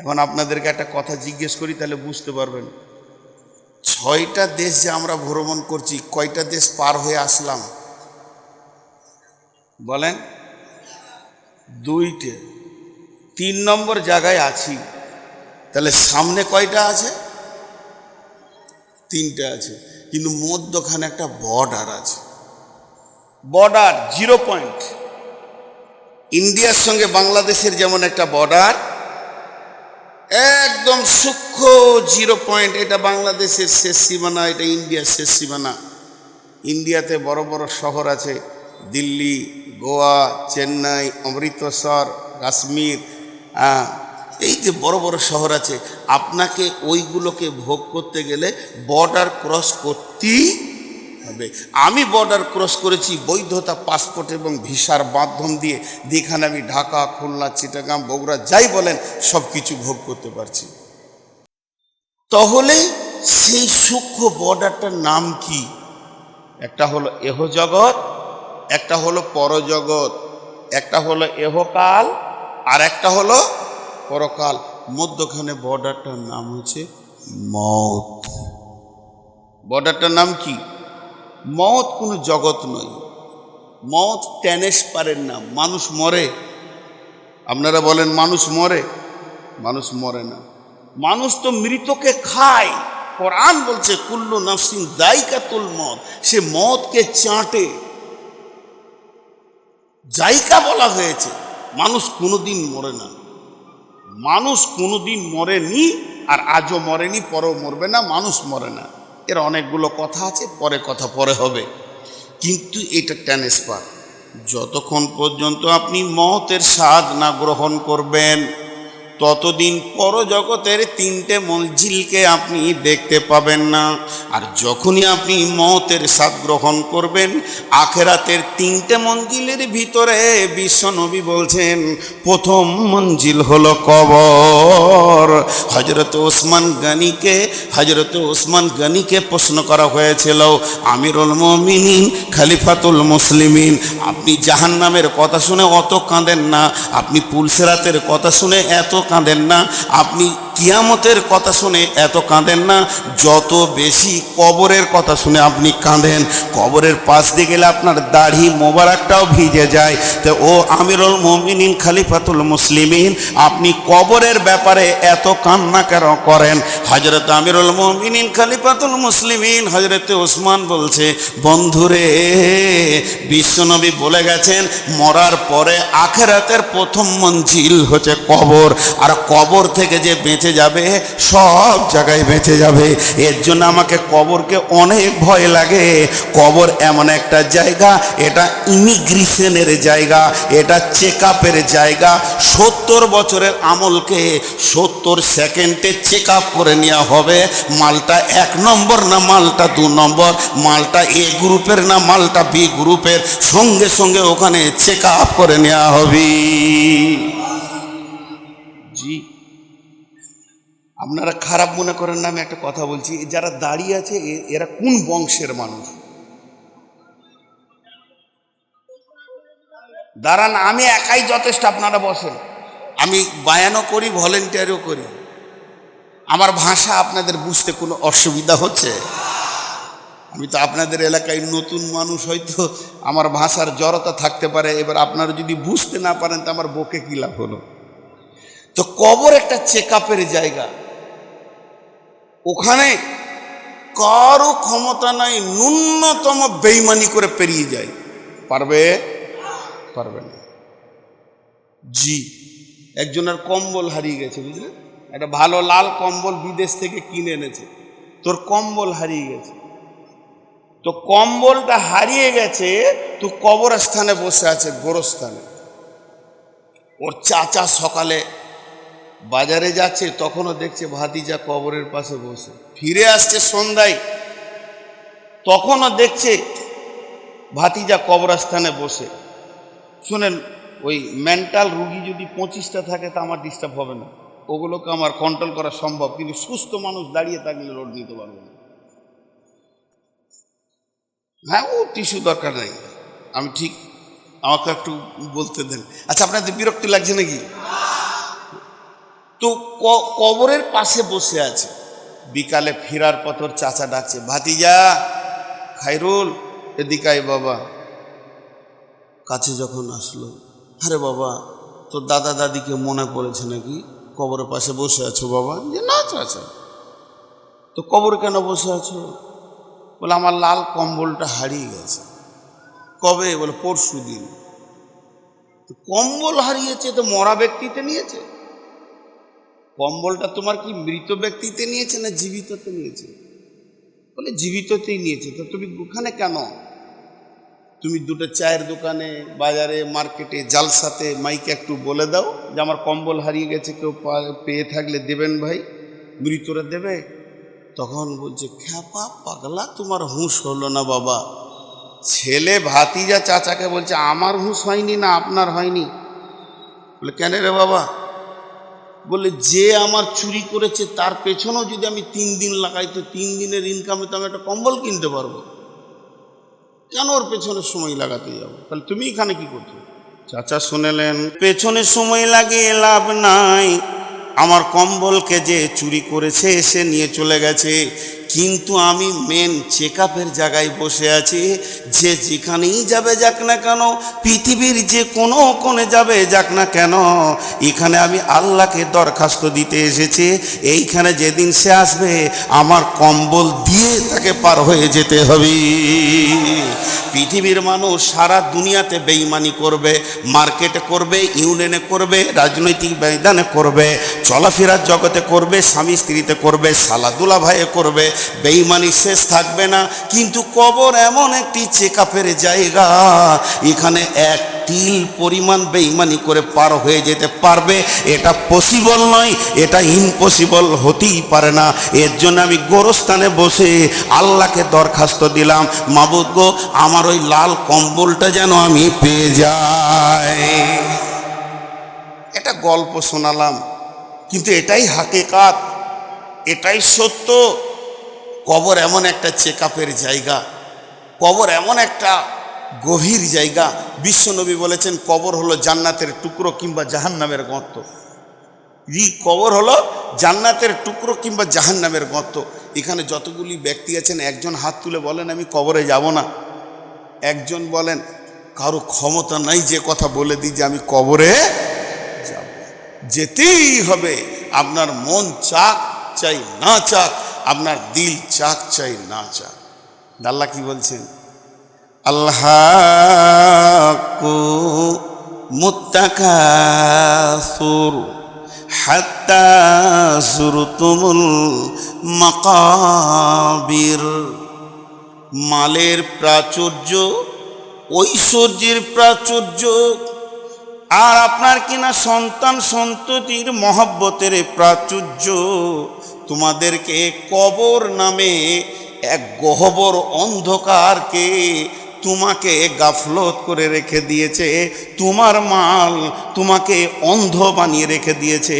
এখন আপনাদেরকে একটা কথা জিজ্ঞেস করি, তাহলে বুঝতে পারবেন। ছয়টা দেশ যে আমরা ভ্রমণ করছি, কয়টা দেশ পার হয়ে আসলাম? বলেন। দুইটে। তিন নম্বর জায়গায় আছি। তাহলে সামনে কয়টা আছে? তিনটে আছে। কিন্তু মধ্যখানে একটা বর্ডার আছে। Border, zero point. ইন্ডিয়ার সঙ্গে বাংলাদেশের যেমন একটা বর্ডার একদম সূক্ষ্ম জিরো পয়েন্ট এটা বাংলাদেশের শেষ সীমানা এটা ইন্ডিয়ার শেষ সীমানা। ইন্ডিয়াতে বড় বড় শহর আছে দিল্লি গোয়া চেন্নাই অমৃতসর কাশ্মীর আহ, এই যে বড় বড় শহর আছে আপনাকে ওইগুলোকে ভোগ করতে গেলে বর্ডার ক্রস করতেই হবে। আমি বর্ডার ক্রস করেছি, বৈধতা পাসপোর্ট এবং ভিসার মাধ্যম দিয়ে। যেখানে আমি ঢাকা, খুলনা, চিটাগাং, বগুড়া যাই বলেন সব কিছু ভোগ করতে পারছি। তাহলে সেই সূক্ষ্ম বর্ডারটার নাম কি? একটা হলো এহ জগৎ একটা হলো পরজগৎ, একটা হলো এহকাল, আর একটা হলো পরকাল। মধ্যখানে বর্ডারটার নাম হচ্ছে মত বর্ডারটার নাম কি? মত কোনো জগৎ নয়। মত টেনেস পারেন না, মানুষ মরে। আপনারা বলেন, মানুষ মরে? মানুষ মরে না। মানুষ তো মৃতকে খায়। কোরআন বলছে, কুল্লু নাফসিন জাইকাতুল মত, সে মতকে চাটে। জাইকা বলা হয়েছে, মানুষ কোনোদিন মরে না। মানুষ কোনোদিন মরেনি, আর আজও মরেনি, পরেও মরবে না, মানুষ মরে না। এর অনেকগুলো কথা আছে, পরে কথা পরে হবে। কিন্তু এটা ট্রান্সফার যতক্ষণ পর্যন্ত আপনি মতের স্বাদ না গ্রহণ করবেন ততদিন পরজগতের তিনটে মঞ্জিলকে আপনি দেখতে পাবেন না। আর যখনই আপনি মতের স্বাদ গ্রহণ করবেন, আখেরাতের তিনটে মঞ্জিলের ভিতরে বিশ্বনবী বলছেন, প্রথম মঞ্জিল হলো কবর। হজরত ওসমান গানিকে হজরত ওসমান গানিকে প্রশ্ন করা হয়েছিল, আমিরুল মমিনিন, খালিফাতুল মুসলিমিন, আপনি জাহান্নামের কথা শুনে অত কাঁদেন না। আপনি পুলসেরাতের কথা শুনে এত কাঁদেন না। আপনি কিয়ামতের কথা শুনে এত কাঁদেন না, যত বেশি কবরের কথা শুনে আপনি কাঁদেন, কবরের পাশ দিয়ে গেলে আপনার দাড়ি মোবারকটাও ভিজে যায়। তো ও আমিরুল মমিনিন, খালিফাতুল মুসলিমিন, আপনি কবরের ব্যাপারে এত কান্না কেন করেন? হজরত আমিরুল মমিনিন, খালিফাতুল মুসলিমিন হজরত ওসমান বলছে, বন্ধুরে, বিশ্বনবী বলে গেছেন, মরার পরে আখেরাতের প্রথম মঞ্জিল হচ্ছে কবর। আর কবর থেকে যে বেঁচে যাবে, সব জায়গায় বেঁচে যাবে। এর জন্য আমাকে কবরকে অনেক ভয় লাগে। কবর এমন একটা জায়গা, এটা ইমিগ্রেশনের জায়গা, এটা চেক আপের জায়গা। সত্তর বছরের আমলকে সত্তর সেকেন্ডে চেক আপ করে নেওয়া হবে। মালটা এক নম্বর না মালটা দু নম্বর? মালটা এ গ্রুপের না মালটা বি গ্রুপের? সঙ্গে সঙ্গে ওখানে চেক আপ করে নেওয়া হবে। আপনারা খারাপ মনে করেন না, আমি একটা কথা বলছি। যারা দাঁড়িয়ে আছে এরা কোন বংশের মানুষ? দাঁড়ান, আমি একাই যথেষ্ট, আপনারা বসেন। আমি বায়ানও করি, ভলেন্টিয়ারও করি। আমার ভাষা আপনাদের বুঝতে কোনো অসুবিধা হচ্ছে? আমি তো আপনাদের এলাকায় নতুন মানুষ, হয়তো আমার ভাষার জড়তা থাকতে পারে। এবার আপনারা যদি বুঝতে না পারেন, তো আমার বকে কি লাভ হলো? তো কবর একটা চেক জায়গা। ওখানে কারও ক্ষমতা নাই, ন্যূনতম বেইমানি করে পেরিয়ে যায়। পারবে? পারবে না। জি, একজনের কম্বল হারিয়ে গেছে, বুঝলে? একটা ভালো লাল কম্বল বিদেশ থেকে কিনে এনেছে। তোর কম্বল হারিয়ে গেছে। তো কম্বলটা হারিয়ে গেছে, তো কবরস্থানে বসে আছে, গোরস্থানে। ওর চাচা সকালে বাজারে যাচ্ছে, তখনও দেখছে ভাতিজা কবরের পাশে বসে। ফিরে আসছে সন্ধ্যায়, তখনও দেখছে ভাতিজা কবরস্থানে বসে। শুনেন, ওই মেন্টাল রুগী যদি পঁচিশটা থাকে, তা আমার ডিস্টার্ব হবে না। ওগুলোকে আমার কন্ট্রোল করা সম্ভব, কিন্তু সুস্থ মানুষ দাঁড়িয়ে থাকলে লোড নিতে পারবে না। হ্যাঁ ও টিস্যু দরকার নেই। আমি ঠিক, আমাকে একটু বলতে দেন। আচ্ছা আপনাদের বিরক্তি লাগছে নাকি? তো কবরের পাশে বসে আছে। বিকালে ফেরার পথর চাচা ডাকছে, ভাতিজা খাইরুল এদিকাই বাবা। কাছে যখন আসলো, আরে বাবা, তোর দাদা দাদিকে মনে পড়েছে নাকি? কবরের পাশে বসে আছো বাবা? যে না চাচা। তো কবর কেন বসে আছো? বলে আমার লাল কম্বলটা হারিয়ে গেছে। কবে? বলে পরশু দিন কম্বল হারিয়েছে, তো মরা ব্যক্তিতে নিয়েছে? কম্বলটা তোমার কি মৃত ব্যক্তিতে নিয়েছে না জীবিততে নিয়েছে? বলে জীবিততেই নিয়েছে। তো তুমি ওখানে কেন? তুমি দুটো চায়ের দোকানে, বাজারে, মার্কেটে, জালসাতে মাইকে একটু বলে দাও যে আমার কম্বল হারিয়ে গেছে, কেউ পেয়ে থাকলে দেবেন ভাই। মৃতরা দেবে। তখন বলছে, খ্যাপা পাগলা, তোমার হুঁশ হলো না বাবা। ছেলে ভাতিজা চাচাকে বলছে, আমার হুঁশ হয়নি না আপনার হয়নি? বলে, কেন রে বাবা? বলে যে আমার চুরি করেছে, তার পেছনেও যদি আমি তিন দিন লাগাই, তো তিন দিনের ইনকামে তো আমি একটা কম্বল কিনতে পারব। কেন ওর পেছনে সময় লাগাতে যাব তাহলে তুমি এখানে কি করছ? চাচা শুনেলেন, পেছনে সময় লাগিয়ে লাভ নাই। আমার কম্বলকে যে চুরি করেছে এসে নিয়ে চলে গেছে। কিন্তু আমি মেন চেক আপের জায়গায় বসে আছি, যে যেখানেই যাবে যাক না কেন, পৃথিবীর যে কোনো কোণে যাবে যাক না কেন, এখানে আমি আল্লাহকে দরখাস্ত দিতে এসেছি। এইখানে যেদিন সে আসবে, আমার কম্বল দিয়ে তাকে পার হয়ে যেতে হবে। পৃথিবীর মানুষ সারা দুনিয়াতে বেইমানি করবে, মার্কেটে করবে, ইউনিয়নে করবে, রাজনৈতিক ময়দানে করবে চলাফেরার জগতে করবে, স্বামী স্ত্রীতে করবে সালাদুলা ভাইয়ে করবে বেইমানি শেষ থাকবে না, কিন্তু কবর এমন একটি চেক আপের জায়গা, এখানে এক তিল পরিমাণ বেইমানি করে পার হয়ে যেতে পারবে। এটা পসিবল নয়, এটা ইম্পসিবল হতেই পারে না। এর জন্য আমি গোরস্থানে বসে আল্লাহকে দরখাস্ত দিলাম, মাবুদ গো, আমার ওই লাল কম্বলটা যেন আমি পেয়ে যাই। এটা গল্প শোনালাম, কিন্তু এটাই হাকিকাত, এটাই সত্য। কবর এমন একটা চেক জায়গা, কবর এমন একটা গভীর জায়গা। বিশ্বনবী বলেছেন, কবর হলো জান্নাতের টুকরো কিংবা জাহান্নামের গর্ত। ই কবর হলো জান্নাতের টুকরো কিংবা জাহান্নামের গর্ত। এখানে যতগুলি ব্যক্তি আছেন, একজন হাত তুলে বলেন, আমি কবরে যাব না। একজন বলেন, কারও ক্ষমতা নাই যে কথা বলে দিই যে আমি কবরে যাব। যেতেই হবে। আপনার মন চাক, চাই না চাক আপনার দিল চাক চাই না চাক। আল্লাহ কি বলছেন? আল্লাহ মুত্তাকাসুর হাত্তা মাকাবির। মালের প্রাচুর্য, ঐশ্বর্যের প্রাচুর্য আর আপনার কিনা সন্তান সন্ততির মহব্বতের প্রাচুর্য। তোমাদেরকে কবর নামে এক গহবর অন্ধকারকে তোমাকে গাফলত করে রেখে দিয়েছে, তোমার মাল তোমাকে অন্ধ বানিয়ে রেখে দিয়েছে।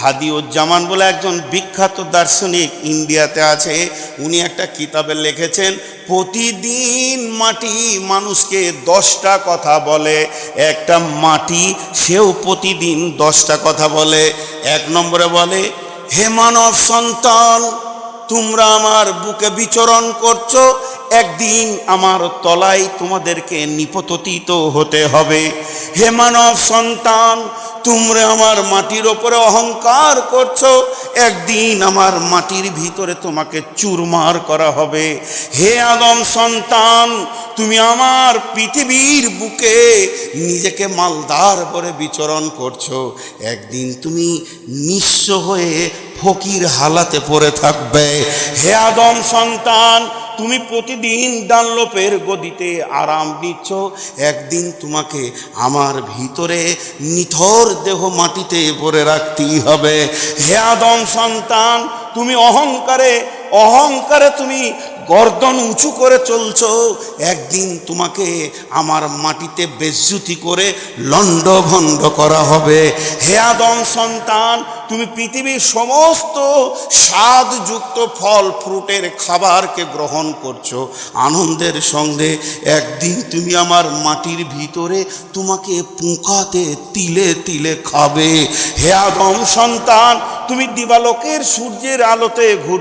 হাদিউজ্জামান বলে একজন বিখ্যাত দার্শনিক ইন্ডিয়াতে আছে, উনি একটা কিতাবে লিখেছেন, প্রতিদিন মাটি মানুষকে দশটা কথা বলে, একটা মাটি সেও প্রতিদিন দশটা কথা বলে। এক নম্বরে বলে হে মানব সন্তান তোমরা আমার বুকে বিচরণ করছ একদিন আমার তলায় তোমাদেরকে নিপতিত হতে হবে। হে মানব সন্তান, তোমরা আমার মাটির ওপরে অহংকার করছ। একদিন আমার মাটির ভিতরে তোমাকে চুরমার করা হবে। হে আদম সন্তান, তুমি আমার পৃথিবীর বুকে নিজেকে মালদার করে বিচরণ করছ। একদিন তুমি নিঃস্ব হয়ে ফকির হালাতে পড়ে থাকবে। হে আদম সন্তান তুমি প্রতিদিন ডানলোপের গদিতে আরাম নিচ্ছ। একদিন তোমাকে আমার ভিতরে নিথর দেহ মাটিতে পরে রাখতেই হবে। হে আদম সন্তান, তুমি অহংকারে অহংকারে তুমি গর্দন উঁচু করে চলছ। একদিন তোমাকে আমার মাটিতে বেজ্জুতি করে লণ্ডভণ্ড করা হবে। হে আদম সন্তান তুমি পৃথিবীর সমস্ত স্বাদযুক্ত ফল, ফ্রুটের খাবারকে গ্রহণ করছ। আনন্দের সঙ্গে একদিন তুমি আমার মাটির ভিতরে তোমাকে পোঁকাতে, তিলে তিলে খাবে। হে আদম সন্তান, তুমি দিবালোকের সূর্যের আলোতে ঘুর